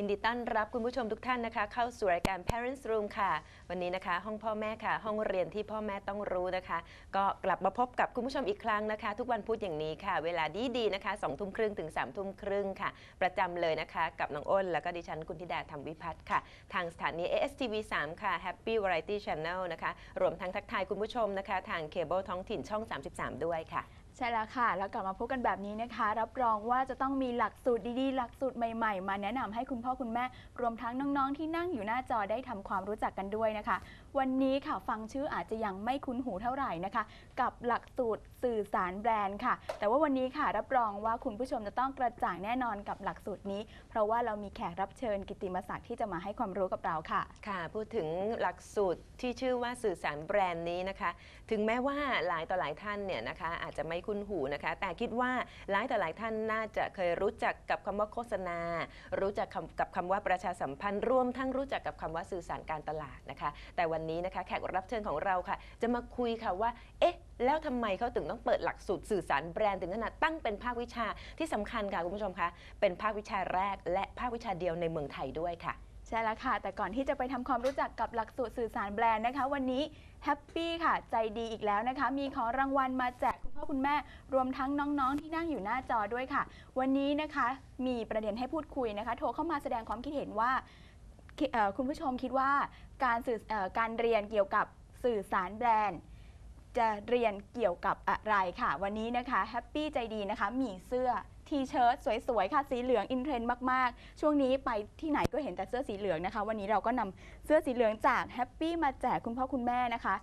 ยินดีต้อนรับคุณผู้ชมทุกท่านนะคะ เข้าสู่รายการ Parents Room ค่ะ วันนี้นะคะ ห้องพ่อแม่ค่ะ ห้องเรียนที่พ่อแม่ต้องรู้นะคะ ก็กลับมาพบกับคุณผู้ชมอีกครั้งนะคะ ทุกวันพุธอย่างนี้ค่ะ เวลาดีๆนะคะ2ทุ่มครึ่งถึง3ทุ่มครึ่งค่ะ ประจำเลยนะคะ กับน้องอ้น แล้วก็ดิฉันคุณธิดาธรรมวิพัฒน์ค่ะ ทางสถานี ASTV 3 ค่ะ Happy Variety Channel นะคะ รวมทั้งทักทายคุณผู้ชมนะคะ ทางเคเบิลท้องถิ่นช่อง 33 ด้วยค่ะ ใช่แล้วค่ะ แล้วกลับมาพบกันแบบนี้นะคะ รับรองว่าจะต้องมีหลักสูตรดีๆ หลักสูตรใหม่ๆ มาแนะนำให้คุณพ่อคุณแม่ รวมทั้งน้องๆ ที่นั่งอยู่หน้าจอได้ทำความรู้จักกันด้วยนะคะ วันนี้ค่ะฟังชื่ออาจจะยังไม่คุ้นหูเท่าไหร่นะคะ กับหลักสูตรสื่อสารแบรนด์ค่ะ แต่ว่าวันนี้ค่ะรับรองว่าคุณผู้ชมจะต้องกระจ่างแน่นอนกับหลักสูตรนี้ เพราะว่าเรามีแขกรับเชิญกิตติมศักดิ์ที่จะมาให้ความรู้กับเราค่ะ ค่ะ พูดถึงหลักสูตรที่ชื่อว่าสื่อสารแบรนด์นี้นะคะ ถึงแม้ว่าหลายต่อหลายท่านเนี่ยนะคะอาจจะไม่คุ้นหูนะคะ แต่คิดว่าหลายต่หลายท่านน่าจะเคยรู้จักกับคำว่าโฆษณา รู้จักกับคำว่าประชาสัมพันธ์รวมทั้งรู้จักกับคำว่าสื่อสารการตลาดนะคะ แต่วันนี้นะคะแขกรับเชิญของเราค่ะ จะมาคุยค่ะว่า เอ๊ะแล้วทำไมเขาถึงต้องเปิดหลักสูตรสื่อสารแบรนด์ถึงขนาดตั้งเป็นภาควิชาที่สำคัญค่ะคุณผู้ชมคะเป็นภาควิชาแรก และภาควิชาเดียวในเมืองไทยด้วยค่ะใช่แล้วค่ะ แต่ก่อนที่จะไปทำความรู้จักกับหลักสูตรสื่อสารแบรนด์นะคะ วันนี้แฮปปี้ค่ะ ใจดีอีกแล้วนะคะ มีของรางวัลมาแจก พ่อคุณแม่รวมทั้งน้องๆ ที่นั่งอยู่หน้าจอด้วยค่ะ วันนี้นะคะมีประเด็นให้พูดคุยนะคะ โทรเข้ามาแสดงความคิดเห็นว่าคุณผู้ชมคิดว่าการสื่ออการเรียนเกี่ยวกับสื่อสารแบรนด์ จะเรียนเกี่ยวกับอะไรค่ะ วันนี้นะคะแฮปปี้ใจดีนะคะ มีเสื้อทีเชิ้ตสวยๆ ค่ะ สีเหลืองอินเทรนด์มาก ๆ ช่วงนี้ไปที่ไหนก็เห็นแต่เสื้อสีเหลืองนะคะ วันนี้เราก็นำเสื้อสีเหลืองจากแฮปปี้มาแจกคุณพ่อคุณแม่นะคะ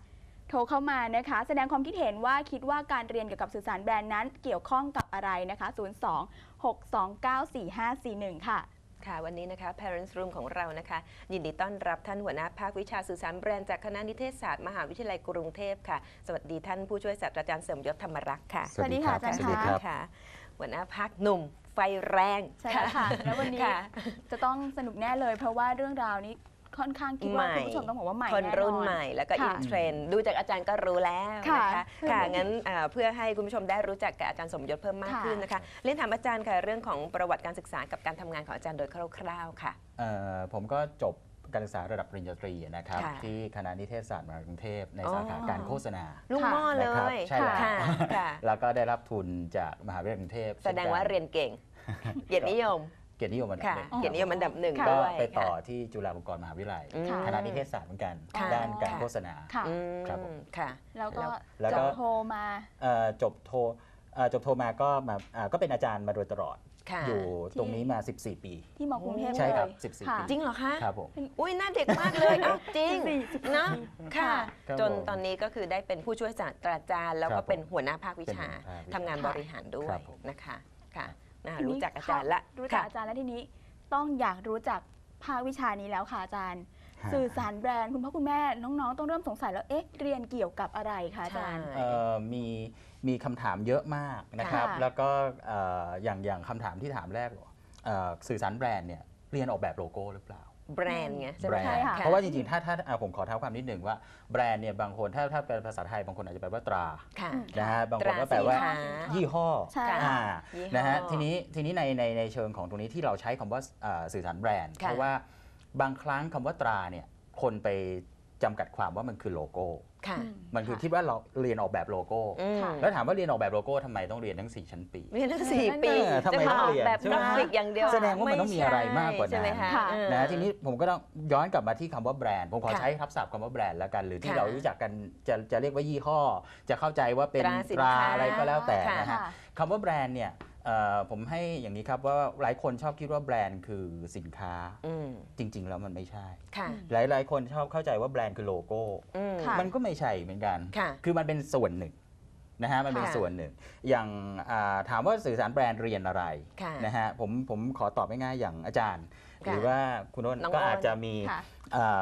โทรเข้ามานะคะ แสดงความคิดเห็นว่าคิดว่าการเรียนเกี่ยวกับสื่อสารแบรนด์นั้นเกี่ยวข้องกับอะไรนะคะ 02 629 4541 ค่ะค่ะวันนี้นะคะ Parents Room ของเรานะคะ ยินดีต้อนรับท่านหัวหน้าภาควิชาสื่อสารแบรนด์จากคณะนิเทศศาสตร์ มหาวิทยาลัยกรุงเทพค่ะ สวัสดีท่านผู้ช่วยศาสตราจารย์เสริมยศธรรมรักษ์ค่ะ สวัสดีค่ะอาจารย์สวัสดีค่ะค่ะ หัวหน้าภาคหนุ่มไฟแรง ใช่แล้วค่ะ แล้ววันนี้ค่ะจะต้องสนุกแน่เลยเพราะว่าเรื่องราวนี้ ค่อนข้างคิดว่าคุณผู้ชมต้องบอกว่าใหม่คนแน่นรุ่นอนใหม่แล้วก็ค่ะอินเทรนด์ดูจากอาจารย์ก็รู้แล้วนะคะค่ะค่ะงั้นเอ่อเพื่อให้คุณผู้ชมได้รู้จักกับอาจารย์สมยศเพิ่มมากค่ะ ขึ้นนะคะเรียนถามอาจารย์ค่ะเรื่องของประวัติการศึกษากับการทำงานของอาจารย์โดยคร่าวๆค่ะ เอ่อผมก็จบการศึกษาระดับปริญญาตรีนะครับ ค่ะที่คณะนิเทศศาสตร์มหาวิทยาลัยกรุงเทพในอ๋อสาขาการโฆษณา ลูกหม้อเลนะครับยใช่แล้ว ค่ะค่ะ แล้วก็ได้รับทุนจากมหาวิทยาลัยกรุงเทพแสดงว่าเรียนเก่งเกียรตินิยม เกียรตินิยมอันดับค่ะหนึ่งเกียรตินิยมอันดับหนึ่งค่ะก็ด้วยไปต่อค่ะ ที่จุฬาลงกรณ์มหาวิทยาลัยอืมค่ะคณะนิเทศศาสตร์เหมือนกัน ค่ะ ด้านการโฆษณา ค่ะ อืมครับผม ค่ะ แล้วก็แล้วจก็ บโทรมา เอ่อจบโทเอ่อจบโทมาก็มาอ่าก็เป็นอาจารย์มาโดยตลอด ค่ะ อยู่ตรงนี้มา 14 ปี ที่มอกรุงเทพใช่ครับเลย14ค่ะ ปี จริงเหรอคะ ครับผม อุ้ยหน้าเด็กมากเลยอ้าวจริงสี่สิบเนาะค่ะ ครับจนผมตอนนี้ก็คือได้เป็นผู้ช่วยศาสตราจารย์ แล้วครัก็บเป็นหัวหน้าภาควิชาเป็นหัวหน้าภาควิชาทำงานบริหารด้วยครับผม นะคะค่ะ น่าทีนี้รู้จักอาจารย์ละรู้จักค่ะอาจารย์แล้วทีนี้ต้องอยากรู้จักภาควิชานี้แล้วค่ะอาจารย์ ฮะ สื่อสารแบรนด์คุณพ่อคุณแม่น้องๆ ต้องเริ่มสงสัยแล้วเอ๊ะเรียนเกี่ยวกับอะไรคะอาจารย์ ใช่ เอ่อมีมีคำถามเยอะมากนะครับ ค่ะ แล้วก็เอ่ออย่างอย่างคำถามที่ถามแรกเอ่อสื่อสารแบรนด์เนี่ยเรียนออกแบบโลโก้หรือเปล่า แบรนด์ไงใช่ไหแบมรนใช่ด์ค่ะ เพราะว่าจริงๆ ถ้าถ้าอะผมขอเท้าความนิดหนึ่งว่าแบรนด์เนี่ยบางคนถ้าถ้าเป็นภาษาไทยบางคนอาจจะแปลว่าตรา ค่ะอืมนะฮะบางตคนราก็แปลว่าสินค้ายี่ห้อใช่ อ่ายี่ห้อนะฮะทีนี้ทีนี้ในในในเชิงของตรงนี้ที่เราใช้คำว่าอ่าสื่อสารแบรนด์ ค่ะเพราะว่าบางครั้งคำว่าตราเนี่ยคนไป จำกัดความว่ามันคือโลโก้ ค่ะ มันคือคิดว่าเราเรียนออกแบบโลโก้ อืมค่ะ แล้วถามว่าเรียนออกแบบโลโก้ทำไมต้องเรียนทั้ง 4 ชั้นปี เรียนตั้งสี่ปีเออทำไมจะมาต้องออเรีกยนแบบใช่ไหมกราฟิกอย่างเดียวแสดงว่ามันต้องมีอะไรมากกว่านั้น ใช่ไหมคะค่ะ เออ นะทีนี้ผมก็ต้องย้อนกลับมาที่คำว่าแบรนด์ ผมขอค่ะใช้ทับศัพท์คำว่าแบรนด์แล้วกัน หรือที่ค่ะเรารู้จักกันจะจะเรียกว่ายี่ห้อ จะเข้าใจว่าเป็นตราสินตราค้าอะไรก็แล้วแต่ค่ะนะฮะค่ะ คำว่าแบรนด์เนี่ยเอ่อ ผมให้อย่างนี้ครับว่าหลายคนชอบคิดว่าแบรนด์คือสินค้าอืมจริง ๆ แล้วมันไม่ใช่ค่ะหลายๆคนชอบเข้าใจว่าแบรนด์คือโลโก้อืมค่ะมันก็ไม่ใช่เหมือนกันค่ะคือมันเป็นส่วนหนึ่งนะฮะมันเป็นค่ะส่วนหนึ่ง อย่างอ่าถามว่าสื่อสารแบรนด์เรียนอะไรค่ะนะฮะผมผมขอตอบง่ายๆอย่างอาจารย์ค่ะหรือว่าคุณโน้นน้องก็อ้นอาจจะมีค่ะอ่า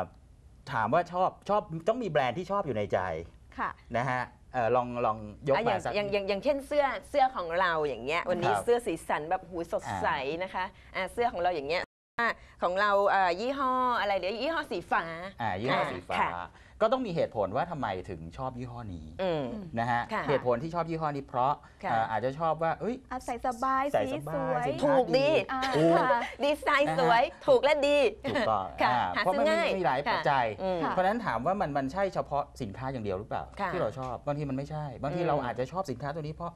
ถามว่าชอบชอบต้องมีแบรนด์ที่ชอบอยู่ในใจค่ะนะฮะ เอ่อลองลองยกอะอมาย่างสัก อย่างอย่างอย่างเช่นเสื้อเสื้อของเราอย่างเงี้ยวันนี้ครับเสื้อสีสันแบบหูสดอ่า ใสนะคะอะเสื้อของเราอย่างเงี้ยของเราเอ่อยี่ห้ออะไรเดี๋ยวยี่ห้อสีฟ้า อ่ายี่ห้อค่ะสีฟ้าค่ะ ก็ต้องมีเหตุผลว่าทำไมถึงชอบยี่ห้อนี้อืม นะฮะค่ะ เหตุผลที่ชอบยี่ห้อนี้เพราะค่ะ เอ่ออาจจะชอบว่าเอ้ย อาศัยสบายใส่สีสบายสวยสินค้าถูกดี อ่าถูก ค่ะ ดีไซน์สวยถูกและดี ถูกต้องค่ะอ่าหาเพราะซื้มันอง่ายมีหลายปัจจัย อืมค่ะเพราะฉะนั้นถามว่ามันมันใช่เฉพาะสินค้าอย่างเดียวหรือเปล่า ค่ะที่เราชอบบางทีมันไม่ใช่ บางทีอืม เราอาจจะชอบสินค้าตัวนี้เพราะ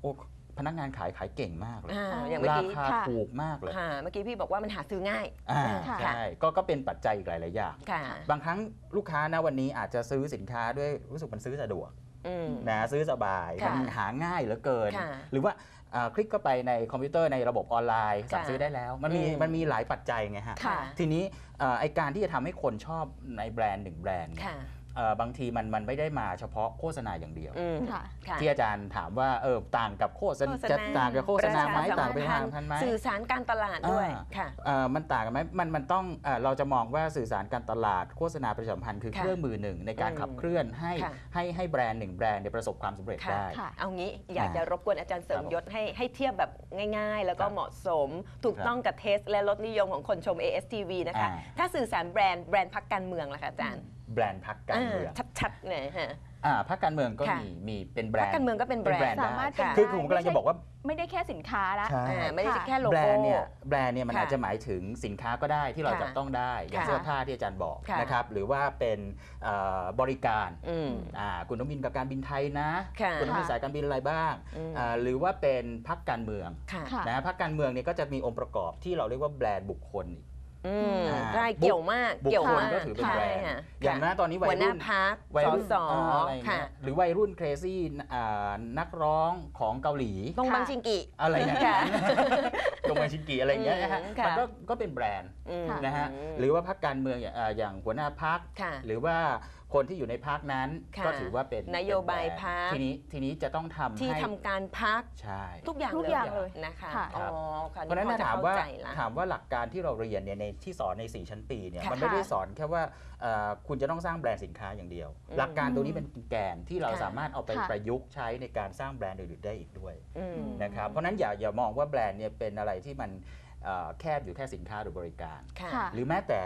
โอ้ พนักงานขายขายเก่งมากเลย อ่าอย่างเมื่อรากี้คาค่ะถูกมากเลยค่ะเมื่อกี้พี่บอกว่ามันหาซื้อง่าย อ่าค่ะ ใช่ก็ก็เป็นปัจจัยอีกหลายๆอย่างค่ะ บางครั้งลูกค้านะวันนี้อาจจะซื้อสินค้าด้วยรู้สึกมันซื้อสะดวกอืม นะซื้อสบายค่ะมันหาง่ายเหลือเกิน ค่ะหรือว่าอ่าคลิกเข้าไปในคอมพิวเตอร์ในระบบออนไลน์สั่งค่ะซื้อได้แล้ว มันมีอืม มันมีหลายปัจจัยไงฮะ ค่ะ ทีนี้เอ่อไอการที่จะทำให้คนชอบในแบรนด์หนึ่งแบรนด์เนี่ยค่ะ เอ่อบางทีมันมันไม่ได้มาเฉพาะโฆษณาอย่างเเดียว อืมค่ะ ค่ะ ที่อาจารย์ถามว่าเออต่างกับโฆษณาจะต่างกับโฆษณาไหมประชต่างสัไปมทางพัพันธ์ไหม สื่อสารการตลาดด้วยอ่า ค่ะ เอ่อมันต่างกันไหมมันมันต้องเอ่อเราจะมองว่าสื่อสารการตลาดโฆษณาประชาสัมพันธ์คือค่ะเครื่องมือหนึ่งในการอืมขับเคลื่อนให้ค่ะ ให้ให้แบรนด์หนึ่งแบรนด์เนี่ยประสบความสำเร็จค่ะ ได้ ค่ะ เอางี้อยากอ่าจะรบกวนอาจารย์เสริมครับยศให้ให้เทียบแบบง่าย ๆ แล้วก็ครับเหมาะสม ถูกครับต้องกับเทส และรสนิยมของคนชม ASTV นะคะ อ่า ถ้าสื่อสารแบรนด์แบรนด์พักการเมืองล่ะคะอาจารย์ แบรนด์พักการเมืองอ่าชัดๆเลยฮะอ่าพักการเมืองก็ค่ะมีมีเป็นแบรพักนด์การเมืองก็เป็นแบรนด์ได้สามารถเป็นค่ะคือได้ผมกำลังจะบอกว่าไม่ได้แค่สินค้าละใช่อ่าไม่ได้ค่ะแค่โลแบรโก้นด์เนี่ยแบรนด์เนี่ยมันค่ะอาจจะหมายถึงสินค้าก็ได้ที่เราค่ะจับต้องได้อย่างค่ะเสื้อผ้าที่อาจารย์บอกค่ะนะครับหรือว่าเป็นเอ่อบริการอืมอ่าคุณต้องบินกับการบินไทยนะค่ะคุณต้องมีสายการบินอะไรบ้างอืมอ่าหรือว่าเป็นพักการเมืองค่ะค่ะนะพักการเมืองเนี่ยก็จะมีองค์ประกอบที่เราเรียกว่าแบรนด์บุคคลอีก อืมอ่าใช่เกี่ยวมากบุคเกี่ยวคลมากก็ถือเป็นใช่แบรนด์ค่ะอย่างนั้นตอนนี้วัหัวยหน้ารุ่น พักวัยสรุ่นสอ่าอะไรอย่างค่ะ เงี้ยหรือวัยรุ่นเครซี่อ่านักร้องของเกาหลีตรงบางชิงกิ อะไรอย่างค่ะนั้นตรงมาชิงกิอะไรอย่างเงี้ยนะฮะอืมค่ะ มันก็ก็เป็นแบรนด์อืมนะฮะหรือว่าพักการเมืองอย่างอ่าอย่างหัวหน้าพักค่ะ หรือว่า คนที่อยู่ในพักนั้นค่ะก็ถือว่าเป็นนโยบายเป็นแรนด์พรรค ทีนี้ทีนี้จะต้องทำที่ให้ทำการพักใช่ ทุกอย่างทุกอย่างเลยนะคะค่ะ อ๋อค่ะเพราะฉะนั้นพอถ้าจะถามเข้ว่าใจละ ถามว่าหลักการที่เราเรียนเนี่ยในที่สอนใน 4 ชั้นปีเนี่ยค่ะมันไม่ได้สอนแค่ว่าเอ่อคุณจะต้องสร้างแบรนด์สินค้าอย่างเดียว อืมหลักการตัวนี้เป็นแกนที่เราค่ะ สามารถเอาไปค่ะ ประยุกต์ใช้ในการสร้างแบรนด์อื่นๆได้อีกด้วยอืมนะครับเพราะฉะนั้นอย่าอย่ามองว่าแบรนด์เนี่ยเป็นอะไรที่มันเอ่อแคบอยู่แค่สินค้าหรือบริการ ค่ะค่ะหรือแม้แต่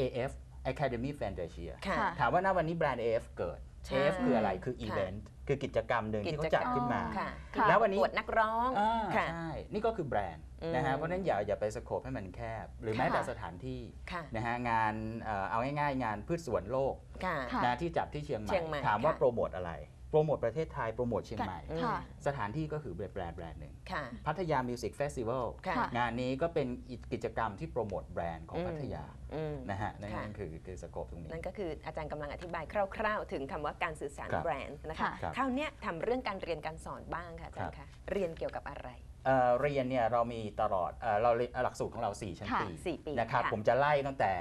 AF Academy Fantasia ค่ะค่ะ ถามว่าณวันนี้แบรนด์ AF เกิด ใช่ AF คืออะไรคือค่ะอีเวนต์คือกิจกรรมหนึ่งที่เขาจัดขึ้นมา ค่ะค่ะ แล้ววันนี้ ประกวดนักร้อง อ่าค่ะ ใช่ นี่ก็คือแบรนด์นะอืฮะมเพราะฉะนั้นอย่าอย่าไปสโคปให้มันแคบ หรือแม้ค่ะแต่สถานที่ค่ะ นะฮะงานเอ่อเอาง่ายๆ งานพืชสวนโลกค่ะ ค่ะ นะที่จัดที่เชียงใหเชีม่ยงใหม่ถามว่าค่ะ โปรโมทอะไรโปรโมทประเทศไทย โปรโมทเชียงใหม่อืมค่ะสถานที่ก็คือแบรนด์แบรนด์แบรนด์หนึ่งค่ะ พัทยามิวสิกเฟสติวัลค่ะค่ะงานนี้ก็เป็นอีกกิจกรรมที่โปรโมทแบรนด์ของอืมพัทยาอืม นะฮะนั่นค่ะ นั่นคือคือสโคปตรงนี้ นั่นก็คืออาจารย์กำลังอธิบายคร่าว ๆ ถึงคำว่าการสื่อสารครับแบรนด์นะคะค่ะครับคราวเนี้ยทำเรื่องการเรียนการสอนบ้างค่ะอาจารย์คะเรียนเกี่ยวกับอะไร เอ่อเรียนเนี่ยเรามีตลอดเอ่อเราเรียนหลักสูตรของเรา 4 ชั้นค่ะ ปีสี่ปีนะครับค่ะ ผมจะไล่ตั้งแต่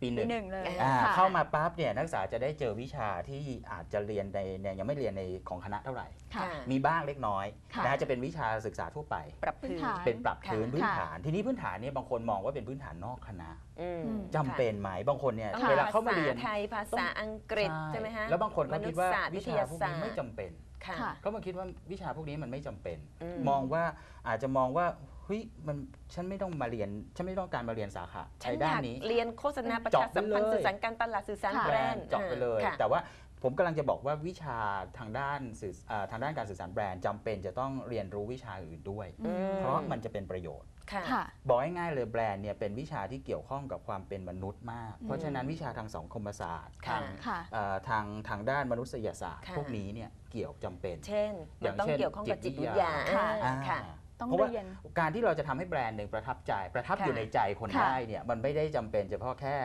ปีหปีนึ่งหนึ่งเลยอ่าค่ะ เข้ามาปั๊บเนี่ยนักศึกษาจะได้เจอวิชาที่อาจจะเรียนในในยังไม่เรียนในของคณะเท่าไหร่ ค่ะ มีบ้างเล็กน้อยค่ะ นะจะเป็นวิชาศึกษาทั่วไป ปรับพื้นพื้นฐาน เป็นปรับพื้นค่ะ พื้นฐาน ทีนี้พื้นฐานเนี่ยบางคนมองว่าเป็นพื้นฐานนอกคณะอืมจำเป็นไหมบางคนเนี่ยต้องเวลาเข้ามาเรียนภษไทย ภาษาอังกฤษใช่ไหมฮะ แล้วบางคนก็คิดว่านุษยศสตร์วิชาพวกนี้ไม่จำเป็นค่ะค่ะ เขามาคิดว่าวิชาพวกนี้มันไม่จำเป็นอืมองว่าอาจจะมองว่า เฮ้ยมันฉันไม่ต้องมาเรียน ฉันไม่ต้องการมาเรียนสาขาฉัไอ้นอด้านยากนี้ เรียนโฆษณาประชาเจาะไปสัมพันธ์เลย สื่อสารการตลาดสื่อสารค่ะแบรนด์เจาะไปเลย ค่ะ แต่ว่าผมกำลังจะบอกว่าวิชาทางด้านสื่ออ่าทางด้านการสื่อสารแบรนด์จำเป็นจะต้องเรียนรู้วิชาอื่นด้วย อืม เพราะมันจะเป็นประโยชน์ ค่ะ ค่ะ บอกง่ายๆเลยแบรนด์เนี่ยเป็นวิชาที่เกี่ยวข้องกับความเป็นมนุษย์มากอืมเพราะฉะนั้นวิชาทางสังคมศาสตร์ค่ะ ทางค่ะ เอ่อทางทางด้านมนุษยศาสตร์ ค่ะ พวกนี้เนี่ยเกี่ยวจำเป็น เช่นอมันย่างต้องเช่นเกี่ยวข้องกับจิจิตตวิวิททยายาค่ะ อ่าค่ะ ต้องเพราะว่าเรียน การที่เราจะทำให้แบรนด์หนึ่งประทับใจ ประทับค่ะอยู่ในใจคนค่ะ ได้เนี่ยมันไม่ได้จำเป็นเฉพาะแค่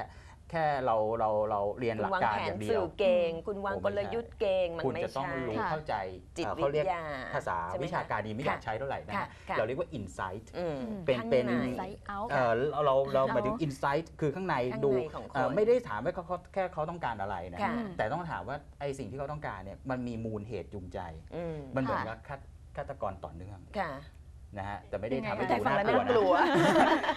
แค่เราเราเราเรียนคุหณลักวางการแผอนย่างเดียสื่ว อเก่ง คุณวางโอ้กไม่ลใช่ยุทธ์เก่ง มันคุณไม่จะต้องใช่ รู้ค่ะ เข้าใจจิตเอ่อวิเขาเรียทกยาภาษาใช่ไหมวิชาการนี้ไม่อยากค่ะใช้เท่าไหร่นะค่ะฮะค่ะ เราเรียกว่า insight อืมเป็นข้างเป็นในไซต์เอาเอ่อเราเราเราเอาหมายถึง insight คือข้างในข้างดูในของคน เอ่อไม่ได้ถามว่าเขาเขาแค่เขาต้องการอะไรนะค่ะ แต่ต้องถามว่าไอสิ่งที่เขาต้องการเนี่ยมันมีมูลเหตุจูงใจ อืมมันเหมือนค่ะกับฆาตฆาตกรต่อเนื่อง ค่ะ นะฮะแต่ไม่ได้ยังไงทำให้คะแต่ดูฟังน่าแล้วกลัว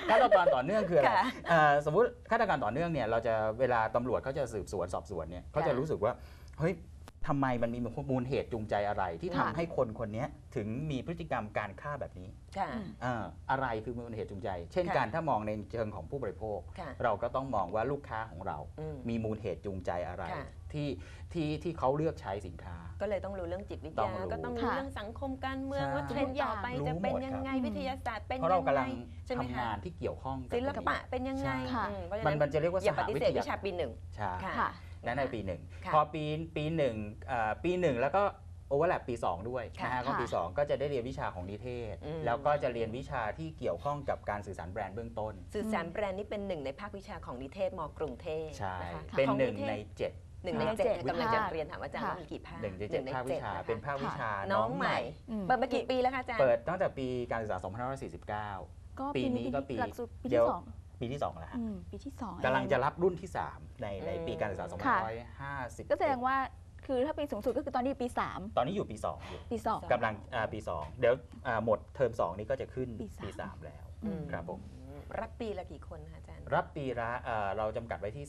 น่ากลัวนะฆาตกรต่อเนื่องคืออะไรค่ะเอ่อสมมุติฆาตกรต่อเนื่องเนี่ยเราจะเวลาตำรวจเขาจะสืบสวนสอบสวนเนี่ยเขาจะค่ะรู้สึกว่าเฮ้ยทำไมมันมีมูลเหตุจูงใจอะไร ที่ทำค่ะให้คนคนนี้ถึงมีพฤติกรรมการฆ่าแบบนี้ค่ะอืมอ่าอะไรคือมูลเหตุจูงใจ เช่นค่ะการถ้ามองในเชิงของผู้บริโภคค่ะเราก็ต้องมองว่าลูกค้าของเราอืมมีมูลเหตุจูงใจอะไรค่ะ ที่ที่ที่เขาเลือกใช้สินค้า ก็เลยต้องรู้เรื่องจิตวิทต้องยา รู้ก็ต้องรู้ค่ะเรื่องสังคมการเมืองใช่ ว่าเทรนด์ต่อไปรู้จะเป็นหมดยังไงครับวิทยาศาสตร์เป็นเพราะยัเรางกำไงลังใช่ไหมทำคะงานที่เกี่ยวข้องกับศิลตรงปะนี้เป็นยังไงใช่ค่ะอืมเพราะฉะมันั้นนมันจะเรียกว่าอสย่าหปฏิวิเสทธวิยาชาปีหนึ่ง ใช่ค่ะ ค่ะและในปีหนึ่งค่ะพอปีปีหนึ่งอ่าปีหนึ่งแล้วก็โอเวอร์แลปปี 2 ด้วยค่ะนะฮะก็ปี ค่ะ 2 ก็จะได้เรียนวิชาของนิเทศ อืม แล้วก็จะเรียนวิชาที่เกี่ยวข้องกับการสื่อสารแบรนด์เบื้องต้น สื่อสารแบรนด์นี่เป็นหนึ่งในภาควิชาของนิเทศมกรุงเทพใช่ นะคะเป็นของหนึ่งทศ ในเจ็ด หนึ่งในหนึ่งในเจ็ดเจ็ดกำลังจะภาคเรียนถามอาจารย์ค่ะว่ามีกี่ภาคหนึ่งในเจ็ดภาควิชาะคะเป็นภาควิชาน้องใหม่อืมเปิดมากี่ปีแล้วคะอาจารย์เปิดตั้งแต่ปีการศึกษา 2549ก็ปีนี้ก็ปีหลักสูตรปีเดี๋ที่ยวสองปีที่2แล้วฮะอืมปีที่สองกำลังจะเอรับรุ่นที่ 3 ในในปีการศึกษาค่ะ2550 ก็แสดงว่าคือถ้าปีสูงสุดก็คือตอนนี้ปีสามตอนนี้อยู่ปี 2 อยู่ปีสองกำลังอ่าปี 2 เดี๋ยวอ่าหมดเทอม 2 นี้ก็จะขึ้นปีสามปี3แล้วอืมครับผม รับปีละกี่คนคะอาจารย์รับปีละอ่าเราจำกัดไว้ที่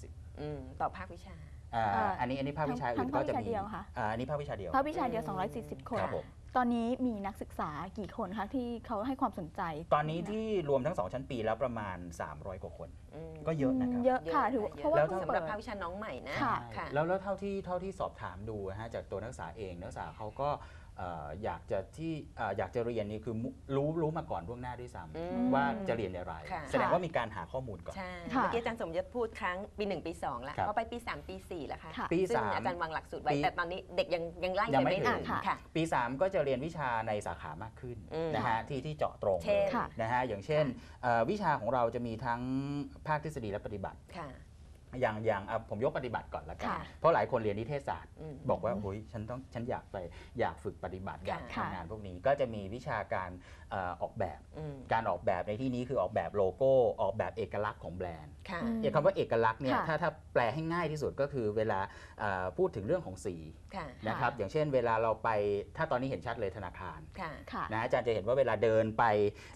240อืมต่อภาควิชา อ่าเอ่ออัอันนี้อันนี้ภาควิชาทั้อื่งนก็จะภาควิชามีเดียวค่ะ อ่าอันนี้ภาควิชาเดียวภาควิชาเดียวอืม240 คน ครับผมตอนนี้มีนักศึกษากี่คนคะที่เขาให้ความสนใจตอนนี้ที่รวมทั้ง2ชั้นปีแล้วประมาณ 300 กว่าคน อืมก็เยอะนะครับ เยอะค่ะถือว่าเพราะว่าแล้ว เพิ่งสำหเปิรับดภาควิชาน้องใหม่นะค่ะค่ะ แล้วแล้วเท่าที่เท่าที่สอบถามดูนะฮะจากตัวนักศึกษาเองนักศึกษาเขาก็เอ่ออยากจะที่เอ่ออยากจะเรียนนี่คือมุรู้รู้มาก่อนล่วงหน้าด้วยซ้อืมำว่าจะเรียนอะไรค่ะแสดงว่ามีการหาข้อมูลก่อนใช่ค่ะเมื่อกี้อาจารย์สมยศพูดครั้งปีหนึ่งปีสองแล้วครับพอไปปี 3 ปี4แล้วค่ะค่ะปีซึ่งสามอาจารย์วางหลักสูตรไว้ปีแต่ตอนนี้เด็กยังยังไล่ยังไปไม่ไม่ถึงถึงค่ะค่ะปี 3 ก็จะเรียนวิชาในสาขามากขึ้นอืมนะฮะที่ที่เจาะตรงเช่นเลยนะฮะอย่างเช่นเอ่อวิชาของเราจะมีทั้งภาคทฤษฎีและปฏิบัติค่ะ อย่างอย่างอะผมยกปฏิบัติก่อนละกัน ค่ะเพราะหลายคนเรียนนิเทศศาสตร์ อืม บอกว่าโอ้ยฉันต้องฉันอยากไปอยากฝึกปฏิบัติอยากค่ะ ทำงานพวกนี้ก็จะมีวิชาการเอ่อออกแบบ อืมการออกแบบในที่นี้คือออกแบบโลโก้ออกแบบเอกลักษณ์ของแบรนด์ค่ะ อืมเอกคำว่าเอกลักษณ์เนี่ยค่ะ ถ้าถ้าแปลให้ง่ายที่สุดก็คือเวลาเอ่อพูดถึงเรื่องของสีค่ะ นะครับอย่างเช่น เวลาเราไปถ้าตอนนี้เห็นชัดเลยธนาคารค่ะ ค่ะ นะอาจารย์จะเห็นว่าเวลาเดินไป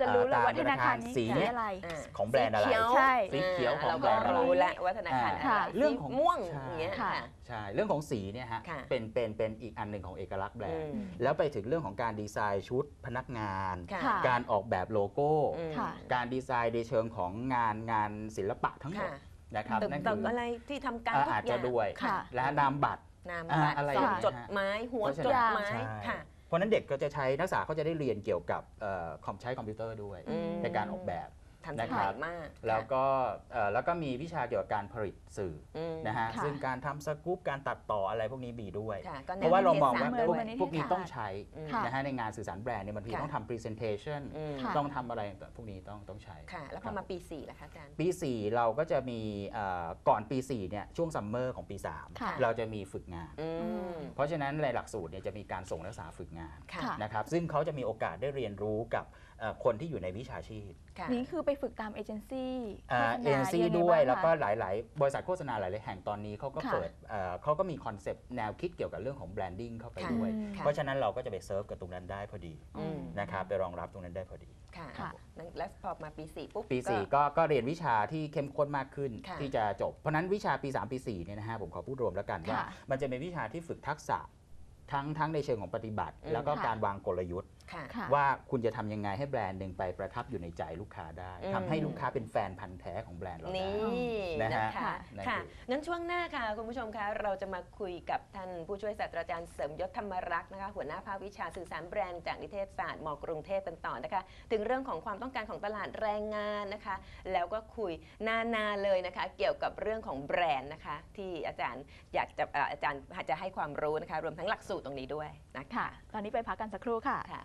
จะรู้เลยอ่ว่าธนาคารนี้สีสีเนี่ยอะไรอ่าของแบรนด์อะไร สีเขียว ใช่ สีเขียวของเราแบรก็นด์อะไร รู้แล้วว่าธนาคารอะไรค่ะ เรื่องของสีม่วงใช่ อย่างเงี้ยค่ะค่ะ ใช่เรื่องของสีเนี่ยฮะค่ะเป็นเป็นเป็นอีกอันหนึ่งของเอกลักษณ์แบรนด์อืม แล้วไปถึงเรื่องของการดีไซน์ชุดพนักงาน ค่ะค่ะการออกแบบโลโก้ อืม ค่ะ การดีไซน์ในเชิงของงานงานศิลปะทั้งหมดค่ะ นะครับตึกนั่นตึคืกออะไรที่ทำการอ่าทุกอาจอจะย่างด้วยค่ะ และนามบัตร นามอ่าบัตรอะไรซองอย่างเงี้ยจดหมายหัวเพราะฉะจนั้นดหมายใช่ค่ะ เพราะฉะนั้นเด็กก็จะใช้นักศึกษาเขาจะได้เรียนเกี่ยวกับเอ่อคอมใช้คอมพิวเตอร์ด้วย อืม ในการออกแบบ ทันสนะครัมัยบมากแล้วก็เอ่อแล้วก็มีวิชาเกี่ยวกับการผลิตสื่ออืมนะฮะค่ะซึ่งการทำสกู๊ปการตัดต่ออะไรพวกนี้มีด้วยค่ะก็แนเพราะว่าเรามองว่านิทศพวกศสตร์เหมือนพวกนี้นิเทศต้องใช้อืมค่ะนะฮะในงานสื่อสารแบรนด์เนี่ยบางทีค่ะต้องทำ presentation อืมค่ะต้องทำอะไรต่างๆพวกนี้ต้องต้องใช้ค่ะแล้วพอมาปี4ล่ะคะอาจารย์ปี 4 เราก็จะมีเอ่อก่อนปี4เนี่ยช่วงซัมเมอร์ของปีค่ะ3เราจะมีฝึกงานอืมเพราะฉะนั้นในหลักสูตรเนี่ยจะมีการส่งนักศึกษาฝึกงานค่ะค่ะนะครับซึ่งเขาจะมีโอกาสได้เรียนรู้กับเอ่อคนที่อยู่ในวิชาชีพค่ะ นี่คือไปฝึกตามเอเจนซี่เอโฆษเจณานซี่งไงด้วยบ้างแล้วก็คะหลาย ๆ บริษัทโฆษณาหลาย ๆ แห่งตอนนี้เขาก็ค่ะเปิดเอ่อเขาก็มีคอนเซปต์แนวคิดเกี่ยวกับเรื่องของแบรนดิ้งเข้าไปค่ะ ด้วยอืมค่ะ เพราะฉะนั้นเราก็จะไปเซิร์ฟกับตรงนั้นได้พอดีอืม นะครับไปรองรับตรงนั้นได้พอดี ค่ะค่ะ นั่นแล้วพอมาปี4ปุ๊บปีก็ 4ก็ก็เรียนวิชาที่เข้มข้นมากขึ้นค่ะ ที่จะจบ เพราะฉะนั้นวิชาปี 3 ปี4เนี่ยนะฮะผมขอพูดรวมแล้วกันว่า ค่ะมันจะเป็นวิชาที่ฝึกทักษะทั้งทั้งในเชิงของปฏิบัติอืมแล้วก็ค่ะการวางกลยุทธ์ค่ะค่ะ ว่าคุณจะทำยังไงให้แบรนด์หนึ่งไปประทับอยู่ในใจลูกค้าได้อืมทำให้ลูกค้าเป็นแฟนพันธ์แท้ของแบรนด์เราได้นี่นะนะฮะคะนั่นค่ะคืองั้นช่วงหน้าค่ะคุณผู้ชมคะเราจะมาคุยกับท่านผู้ช่วยศาสตราจารย์เสริมยศธรรมรักษ์นะคะหัวหน้าภาควิชาสื่อสารแบรนด์จากนิเทศศาสตร์มกรุงเทพกันต่อนะคะ ถึงเรื่องของความต้องการของตลาดแรงงานนะคะ แล้วก็คุยนาๆเลยนะคะ เกี่ยวกับเรื่องของแบรนด์นะคะ ที่อาจารย์อยากจะเอ่ออาจารย์จะให้ความรู้นะคะ รวมทั้งหลักสูตรตรงนี้ด้วยนะคะค่ะตอนนี้ไปพักกันสักครู่ค่ะค่ะ